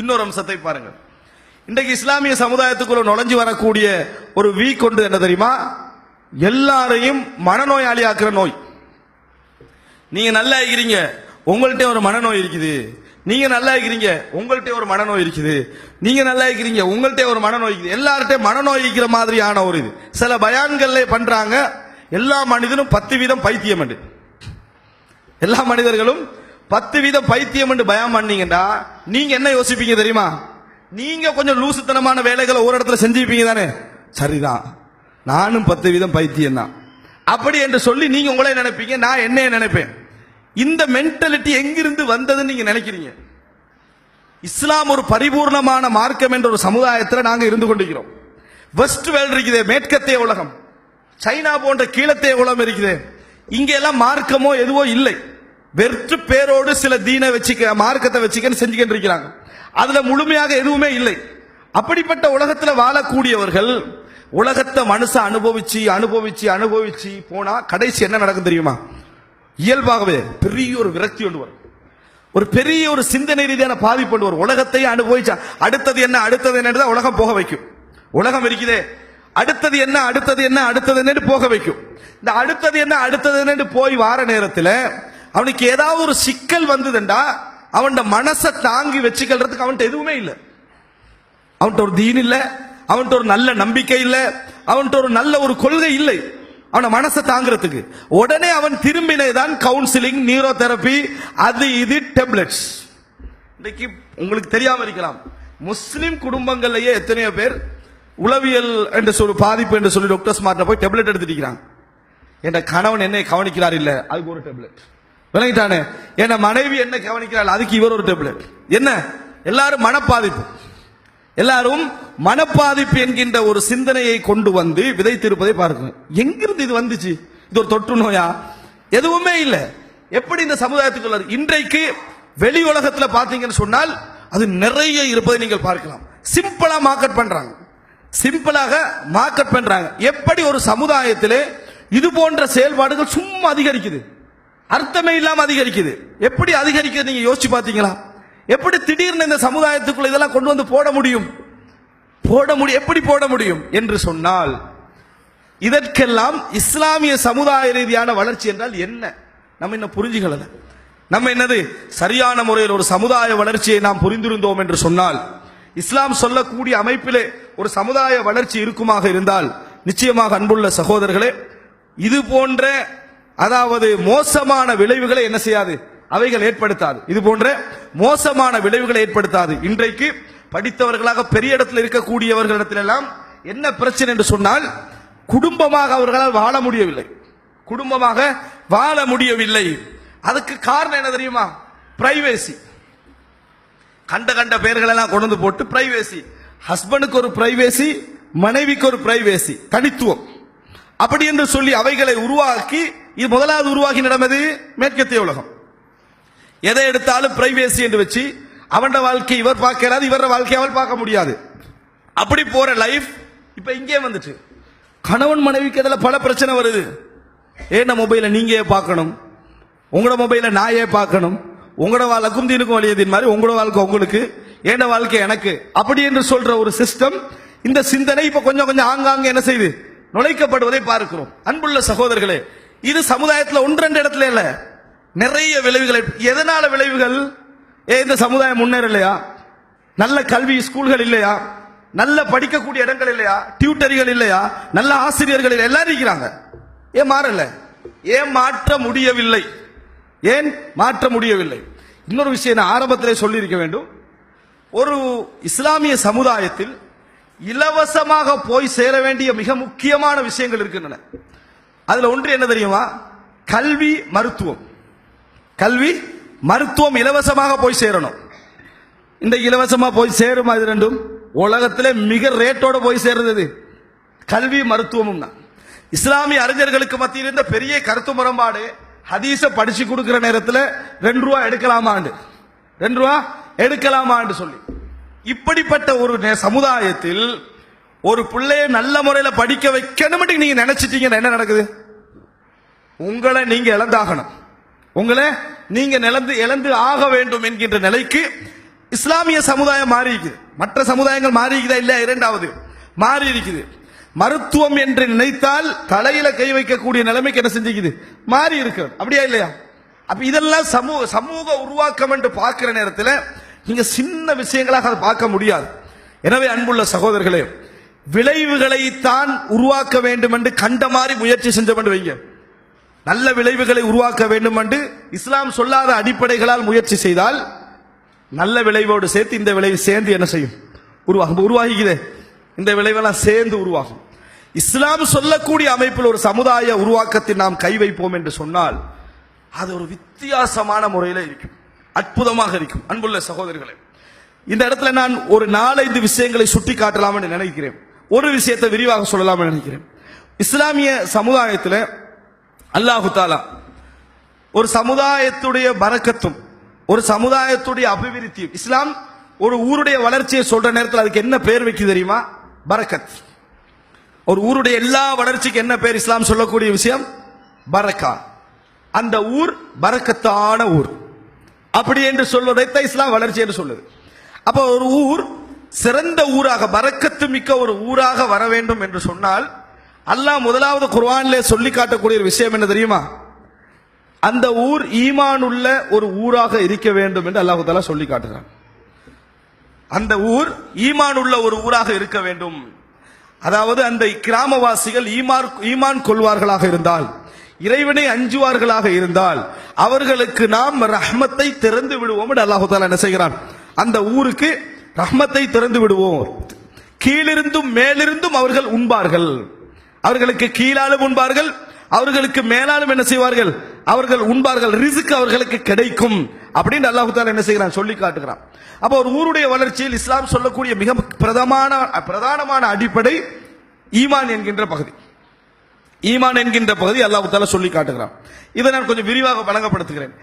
இன்னொரு அம்சத்தை பாருங்கள். இன்றைக்கு இஸ்லாமிய சமுதாயத்துக்குள்ள நுழைஞ்சு வரக்கூடிய ஒரு வீக் கொண்டு என்ன தெரியுமா? எல்லாரையும் மனநோயாளி ஆக்குற நோய். நீங்க நல்லா இருக்கிறீங்க உங்கள்கிட்ட ஒரு மனநோய் இருக்குது. நீங்க நல்லா இருக்கிறீங்க உங்கள்கிட்ட ஒரு மனநோய் இருக்குது. நீங்க நல்லா இருக்கிறீங்க உங்கள்கிட்ட ஒரு மனநோய் இருக்குது. எல்லார்ட்டையும் மனநோய் இருக்கிற மாதிரியான ஒரு இது. சில பயான்கள்ல பண்றாங்க எல்லா மனிதனும் பத்து வீதம் பைத்தியம் எல்லா மனிதர்களும் பத்து வீதம் பைத்தியம் என்று பயம் பண்ணீங்கன்னா நீங்க என்ன யோசிப்பீங்க தெரியுமா? நீங்க கொஞ்சம் லூசுத்தனமான வேலைகளை ஒரு இடத்துல செஞ்சிருப்பீங்க தானே? சரிதான். நானும் பத்து வீதம் பைத்தியம் தான். அப்படி என்று சொல்லி நீங்க உங்களே நினைப்பீங்க நான் என்னைய நினைப்பேன். இந்த மென்டாலிட்டி எங்கிருந்து வந்ததுன்னு நீங்க நினைக்கிறீங்க? இஸ்லாம் ஒரு பரிபூர்ணமான மார்க்கம் என்ற ஒரு சமுதாயத்தில் நாங்கள் இருந்து கொண்டிருக்கிறோம். வெஸ்ட் வேல்டு இருக்குது மேற்கத்திய உலகம். சைனா போன்ற கீழத்தைய உலகம் இருக்குது. இங்கே எல்லாம் மார்க்கமோ எதுவோ இல்லை. வெற்று பேரோடு சில தீனை வச்சுக்க மார்க்கத்தை வச்சுக்கன்னு செஞ்சுக்கிட்டு இருக்கிறாங்க அதுல முழுமையாக எதுவுமே இல்லை. அப்படிப்பட்ட உலகத்துல வாழக்கூடியவர்கள் உலகத்தை மனுஷ அனுபவிச்சு அனுபவிச்சு அனுபவிச்சு போனா கடைசி என்ன நடக்கும் தெரியுமா? இயல்பாகவே பெரிய ஒரு விரக்தி ஒன்று வரும். ஒரு பெரிய ஒரு சிந்தனை ரீதியான பாதிப்பு கொண்டு வரும். உலகத்தையும் அனுபவிச்சா அடுத்தது என்ன அடுத்தது என்ன உலகம் போக வைக்கும். உலகம் இருக்குதே. அடுத்தது என்ன அடுத்தது என்ன அடுத்தது என்னன்னு போக வைக்கும். இந்த அடுத்தது என்ன அடுத்தது என்னன்னு போய் வார நேரத்தில் அவனுக்கு ஏதாவது ஒரு சிக்கல் வந்ததுண்டா அவன் மனசை தாங்கி வச்சுக்கிறதுக்கு அவன்கிட்ட எதுவுமே இல்லை. அவன்கிட்ட ஒரு தீன் இல்லை அவன்கிட்ட ஒரு நல்ல நம்பிக்கை இல்லை அவன்கிட்ட ஒரு நல்ல ஒரு கொள்கை இல்லை. அவனை மனசை தாங்கிறதுக்கு. உடனே அவன் திரும்பினதான் கவுன்சிலிங் நியூரோ தெரப்பி அது இது டெப்லெட்ஸ் இன்னைக்கு உங்களுக்கு தெரியாம இருக்கலாம். முஸ்லிம் குடும்பங்கள்லயே எத்தனையோ பேர் உளவியல் என்று சொல்லி பாதிப்பு என்று சொல்லி டாக்டர்ஸ் மாட்ட போய் டெப்லெட் எடுத்துட்டு இருக்கிறாங்க. என்ற கணவன் என்னை கவனிக்கிறார் இல்லை அதுக்கு ஒரு டெப்லெட் விளங்கிட்டானே? என்ன மனைவி என்ன கவனிக்கிறாள்? அதுக்கு இவர் ஒரு டெப்லெட் என்ன? எல்லாரும் மனப்பாதிப்பு. எல்லாரும் மனப்பாதிப்பு என்கின்ற ஒரு சிந்தனையை கொண்டு வந்து விதைத்திருப்பதை பார்க்கணும். எங்கிருந்து இது வந்துச்சு? இது ஒரு தொற்று நோயா? எதுவுமே இல்லை. எப்படி இந்த சமுதாயத்துக்குள்ள இன்றைக்கு வெளி உலகத்தில் பார்த்தீங்கன்னு சொன்னால் அது நிறைய இருப்பதை நீங்கள் பார்க்கலாம். சிம்பிளா மார்க்கெட் பண்றாங்க. சிம்பிளாக மார்க்கெட் பண்றாங்க. எப்படி ஒரு சமுதாயத்திலே இது போன்ற செயல்பாடுகள் சும்மா அதிகரிக்குது? அர்த்தமே இல்லாம அதிகரிக்குது. எப்படி அதிகரிக்குது நீங்க யோசிச்சு பாத்தீங்களா? எப்படி திடீர்னு இந்த சமுதாயத்துக்குள்ள இதெல்லாம் கொண்டு வந்து போட முடியும்? போட முடியும். எப்படி போட முடியும்? என்று சொன்னால் இதற்கெல்லாம் இஸ்லாமிய சமுதாய ரீதியான வளர்ச்சி என்றால் என்ன? நம்ம இன்னும் புரிஞ்சுக்கல நம்ம என்னது? சரியான முறையில் ஒரு சமுதாய வளர்ச்சியை நாம் புரிந்திருந்தோம் என்று சொன்னால் இஸ்லாம் சொல்லக்கூடிய அமைப்பிலே ஒரு சமுதாய வளர்ச்சி இருக்குமாக இருந்தால் நிச்சயமாக அன்புள்ள சகோதரர்களே இது போன்ற அதாவது மோசமான விளைவுகளை என்ன செய்யாது? அவைகள் ஏற்படுத்தாது. இது போன்ற மோசமான விளைவுகளை ஏற்படுத்தாது. இன்றைக்கு படித்தவர்களாக பெரிய இடத்தில் இருக்கக்கூடியவர்களிடத்திலெல்லாம் என்ன பிரச்சனை என்று சொன்னால் குடும்பமாக அவர்களால் வாழ முடியவில்லை. குடும்பமாக வாழ முடியவில்லை. அதுக்கு காரணம் என்ன தெரியுமா? பிரைவேசி கண்ட கண்ட பெயர்கள் எல்லாம் கொண்டு வந்து போட்டு பிரைவேசி ஹஸ்பண்டுக்கு ஒரு பிரைவேசி மனைவிக்கு ஒரு பிரைவேசி தனித்துவம். அப்படி என்று சொல்லி அவைகளை உருவாக்கி இது முதலாவது உருவாகி நடந்தது மேற்கத்திய உலகம். எதை எடுத்தாலும் பிரைவேசி என்று வச்சு அவன் வாழ்க்கை இவர் பார்க்கலாது இவர வாழ்க்கை அவள் பார்க்க முடியாது. அப்படி போற லைஃப் இப்ப இங்கே வந்துச்சு. கணவன் மனைவிக்கு அதில் பல பிரச்சனை வருது. ஏன்ன மொபைலை நீங்க பார்க்கணும்? உங்களோட மொபைலை நாயே பார்க்கணும். உங்களோட வாழ்க்கும் தீனுக்கும் வழியதின் மாதிரி உங்களோட வாழ்க்கை உங்களுக்கு ஏன வாழ்க்கை எனக்கு? அப்படி என்று சொல்ற ஒரு சிஸ்டம் இந்த சிந்தனை இப்ப கொஞ்சம் கொஞ்சம் ஆங்காங்க என்ன செய்யுது நுழைக்கப்படுவதை பார்க்கிறோம். அன்புள்ள சகோதரர்களே இது சமுதாயத்தில் ஒன்றெண்டு இடத்துல இல்ல. நிறைய விளைவுகள் எதனால விளைவுகள்? ஏ இந்த சமுதாயம் முன்னேறலையா நல்ல கல்வி ஸ்கூல்கள் இல்லையா? நல்ல படிக்கக்கூடிய இடங்கள் இல்லையா? டியூட்டரிகள் இல்லையா? நல்ல ஆசிரியர்கள் இல்லை எல்லாரும் இருக்கிறாங்க ஏன் மாறல? ஏன் மாற்ற முடியவில்லை? ஏன் மாற்ற முடியவில்லை? இன்னொரு விஷயம் நான் ஆரம்பத்திலே சொல்லியிருக்க வேண்டும். ஒரு இஸ்லாமிய சமுதாயத்தில் இலவசமாக போய் சேர வேண்டிய மிக முக்கியமான விஷயங்கள் இருக்கின்றன. அதுல ஒன்று என்ன தெரியுமா? கல்வி மருத்துவம். கல்வி மருத்துவம் இலவசமாக போய் சேரணும். இந்த இலவசமா போய் சேருமா இது ரெண்டும்? உலகத்தில் மிக ரேட்டோட போய் சேர்றது கல்வி மருத்துவமும் தான். இஸ்லாமிய அறிஞர்களுக்கு மத்தியில் இருந்த பெரிய கருத்து முரண்பாடு ஹதீஸ படிச்சு கொடுக்கிற நேரத்தில் ரெண்டு ரூபா எடுக்கலாமாண்டு. ரெண்டு ரூபா எடுக்கலாமாண்டு சொல்லி. இப்படிப்பட்ட ஒரு சமுதாயத்தில் ஒரு பிள்ளைய நல்ல முறையில் படிக்க வைக்கணும் நீங்க நினைச்சிட்டீங்கன்னா என்ன நடக்குது? உங்களை நீங்க இழந்தாகணும். உங்களை நீங்க நிலந்து இழந்து ஆக வேண்டும் என்கின்ற நிலைக்கு இஸ்லாமிய சமுதாயம் மாறி இருக்குது மற்ற சமுதாயங்கள் மாறி இருக்குதா இல்லையா? இரண்டாவது மாறி இருக்குது மருத்துவம் என்று நினைத்தால் தலையில கை வைக்கக்கூடிய நிலைமைக்கு என்ன செஞ்சுக்குது? மாறி இருக்கிறது அப்படியா இல்லையா? அப்ப இதெல்லாம் சமூக சமூக உருவாக்கம் என்று பார்க்கிற நேரத்தில் நீங்க சின்ன விஷயங்களாக அதை பார்க்க முடியாது. எனவே அன்புள்ள சகோதரர்களே விளைவுகளை தான் உருவாக்க வேண்டும் என்று கண்ட மாதிரி முயற்சி செஞ்சவன் வைங்க. நல்ல விளைவுகளை உருவாக்க வேண்டும் என்று இஸ்லாம் சொல்லாத அடிப்படைகளால் முயற்சி செய்தால் நல்ல விளைவோடு சேர்த்து இந்த விளைவு சேர்ந்து என்ன செய்யும்? உருவாகும். உருவாகிக்குதே. இந்த விளைவெல்லாம் சேர்ந்து உருவாகும். இஸ்லாம் சொல்லக்கூடிய அமைப்பில் ஒரு சமுதாய உருவாக்கத்தில் நாம் கை வைப்போம் என்று சொன்னால் அது ஒரு வித்தியாசமான முறையில் இருக்கும். அற்புதமாக இருக்கும். அன்புள்ள சகோதரர்களே இந்த இடத்துல நான் ஒரு நாலஞ்சு விஷயங்களை சுட்டி காட்டலாம் என்று நினைக்கிறேன். ஒரு விஷயத்தை விரிவாக சொல்லலாம் நினைக்கிறேன். இஸ்லாமிய சமுதாயத்தில் அல்லாஹு தாலா ஒரு சமுதாயத்துடைய பரக்கத்தும் ஒரு சமுதாயத்துடைய அபிவிருத்தியும் இஸ்லாம் ஒரு ஊருடைய வளர்ச்சியை சொல்ற நேரத்தில் அதுக்கு என்ன பேர் வைக்க தெரியுமா? பரக்கத். ஒரு ஊருடைய எல்லா வளர்ச்சிக்கு என்ன பேர் இஸ்லாம் சொல்லக்கூடிய விஷயம்? பரக்கா. அந்த ஊர் பரக்கத்தான ஊர். அப்படி என்று சொல்வதைத்தான் இஸ்லாம் வளர்ச்சி என்று சொல்லுது. அப்ப ஒரு ஊர் சிறந்த ஊராக பரக்கத்து மிக்க ஒரு ஊராக வர வேண்டும் என்று சொன்னால் அல்லாஹ் முதலாவது குர்வானிலே சொல்லி காட்டக்கூடிய ஒரு விஷயம் என்ன தெரியுமா? அந்த ஊர் ஈமான் உள்ள ஒரு ஊராக இருக்க வேண்டும் என்று அல்லாஹு தாலா சொல்லி காட்டுகிறான். அந்த ஊர் ஈமான் உள்ள ஒரு ஊராக இருக்க வேண்டும். அதாவது அந்த கிராமவாசிகள் ஈமான் ஈமான் கொள்வார்களாக இருந்தால் இறைவனை அஞ்சுவார்களாக இருந்தால் அவர்களுக்கு நாம் ரஹ்மத்தை திறந்து விடுவோம் என்று அல்லாஹு தாலா என்ன செய்கிறான்? அந்த ஊருக்கு ரஹ்மத்தை திறந்து விடுவோம். கீழிருந்தும் மேலிருந்தும் அவர்கள் உண்பார்கள். அவர்களுக்கு கீழாலும் உண்பார்கள் அவர்களுக்கு மேலாலும் என்ன செய்வார்கள்? அவர்கள் உண்பார்கள் ரிசுக்கு அவர்களுக்கு கிடைக்கும் அப்படின்னு அல்லாஹு தாலா என்ன செய்கிறான்? சொல்லி காட்டுகிறான். அப்போ ஒரு ஊருடைய வளர்ச்சியில் இஸ்லாம் சொல்லக்கூடிய மிக பிரதமான பிரதானமான அடிப்படை ஈமான் என்கின்ற பகுதி. ஈமான் என்கின்ற பகுதி அல்லாஹு தாலா சொல்லி காட்டுகிறான். இதை நான் கொஞ்சம் விரிவாக வழங்கப்படுத்துகிறேன்.